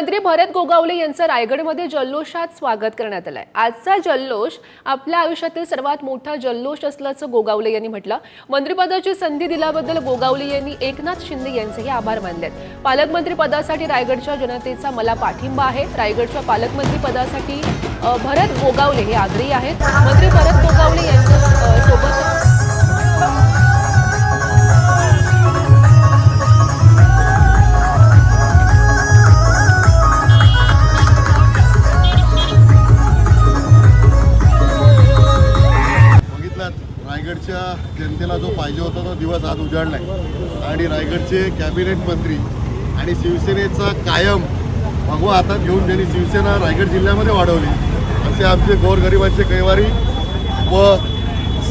मंत्री भरत गोगावले यांचं रायगडमध्ये जल्लोषात स्वागत करण्यात आलंय. आजचा जल्लोष आपल्या आयुष्यातील सर्वात मोठा जल्लोष असल्याचं गोगावले यांनी म्हटलं. मंत्रिपदाची संधी दिल्याबद्दल गोगावले यांनी एकनाथ शिंदे यांचेही आभार मानलेत. पालकमंत्री पदासाठी रायगडच्या जनतेचा मला पाठिंबा आहे. रायगडच्या पालकमंत्री पदासाठी भरत गोगावले हे आग्रही आहेत. मंत्री भरत गोगावले यांच्या सोबत रायगडच्या जनतेला जो पाहिजे होता तो दिवस आज उजाडलाय. आणि रायगडचे कॅबिनेट मंत्री आणि शिवसेनेचा कायम भगवा हातात घेऊन त्यांनी शिवसेना रायगड जिल्ह्यामध्ये वाढवली असे आमचे गोरगरिबांचे कैवारी व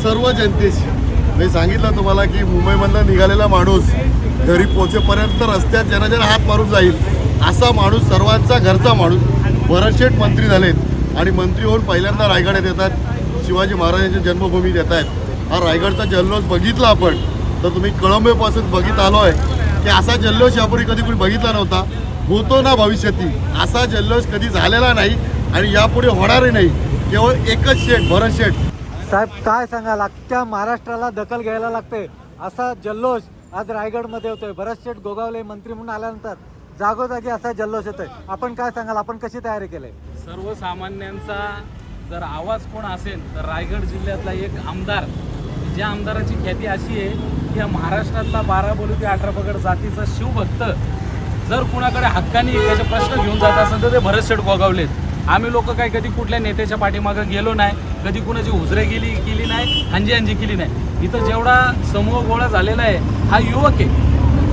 सर्व जनतेशी मी सांगितलं तुम्हाला की मुंबईमधनं निघालेला माणूस घरी पोचेपर्यंत रस्त्यात ज्यांना ज्यांना हात मारून जाईल असा माणूस सर्वांचा घरचा माणूस भरतशेठ मंत्री झालेत. आणि मंत्री होऊन पहिल्यांदा रायगडात येतात शिवाजी महाराजांची जन्मभूमी देत आहेत हा रायगडचा जल्लोष बघितला आपण. तर तुम्ही कळंबेपासून बघित आलो आहे की असा जल्लोष यापूर्वी कधी कुणी बघितला नव्हता. होतो ना भविष्याती असा जल्लोष कधी झालेला नाही आणि यापुढे होणारही नाही. केवळ एकच शेठ भरत शेठ साहेब काय सांगाल? अख्ख्या महाराष्ट्राला दखल घ्यायला लागते असा जल्लोष आज रायगडमध्ये होतोय. भरत शेठ गोगावले मंत्री म्हणून आल्यानंतर जागोजागी असा जल्लोष होतोय आपण काय सांगाल? आपण कशी तयारी केली? सर्वसामान्यांचा जर आवाज कोण असेल तर रायगड जिल्ह्यातला एक आमदार ज्या आमदाराची ख्याती अशी आहे की या महाराष्ट्रातला बारा बोलू ते अठरा पगड जातीचा शिवभक्त जर कुणाकडे हक्काने त्याचे प्रश्न घेऊन जात असेल तर ते भरत शेठ गोगावलेत. आम्ही लोक काय कधी कुठल्या नेत्याच्या पाठीमागं गेलो नाही कधी कुणाची हुजरे गेली केली नाही हांजी हांजी केली नाही. इथं जेवढा समूह गोळा झालेला आहे हा युवक आहे.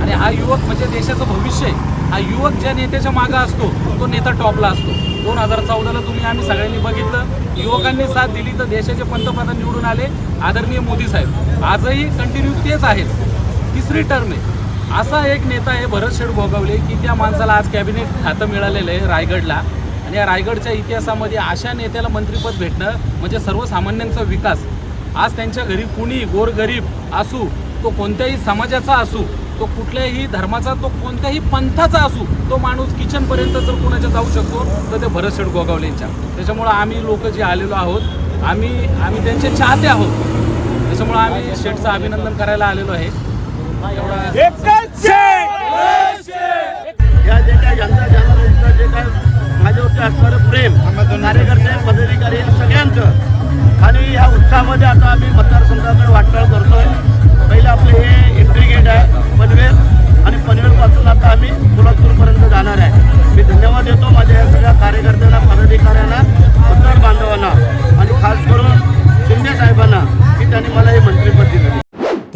आणि हा युवक म्हणजे देशाचं भविष्य आहे. हा युवक ज्या नेत्याच्या मागं असतो तो नेता टॉपला असतो. दोन हजार चौदाला तुम्ही आम्ही सगळ्यांनी बघितलं. युवकांनी साथ दिली तर देशाचे पंतप्रधान निवडून आले. आदरणीय मोदी साहेब आजही कंटिन्यू तेच आहेत. तिसरी टर्म आहे. असा एक नेता आहे भरत शेठ गोगावले की त्या माणसाला आज कॅबिनेट खातं मिळालेलं आहे रायगडला. आणि या रायगडच्या इतिहासामध्ये अशा नेत्याला मंत्रिपद भेटणं म्हणजे सर्वसामान्यांचा विकास. आज त्यांच्या घरी कुणी गोरगरीब असू तो कोणत्याही समाजाचा असू तो कुठल्याही धर्माचा तो कोणत्याही पंथाचा असू तो माणूस किचनपर्यंत जर कुणाच्या जाऊ शकतो तर ते भरत शेठ गोगावलेंच्या. त्याच्यामुळं आम्ही लोक जे आलेलो आहोत आम्ही आम्ही त्यांचे चाहते आहोत. त्याच्यामुळं आम्ही शेठचं अभिनंदन करायला आलेलो आहे. एवढा या जे जनता काय माझ्यावरती असणारं प्रेम कार्यकर्ते पदाधिकारी सगळ्यांचं आणि ह्या उत्साहामध्ये आता आम्ही मतदारसंघाकडे वाटचाल करतोय. पहिले आपले हे एंट्री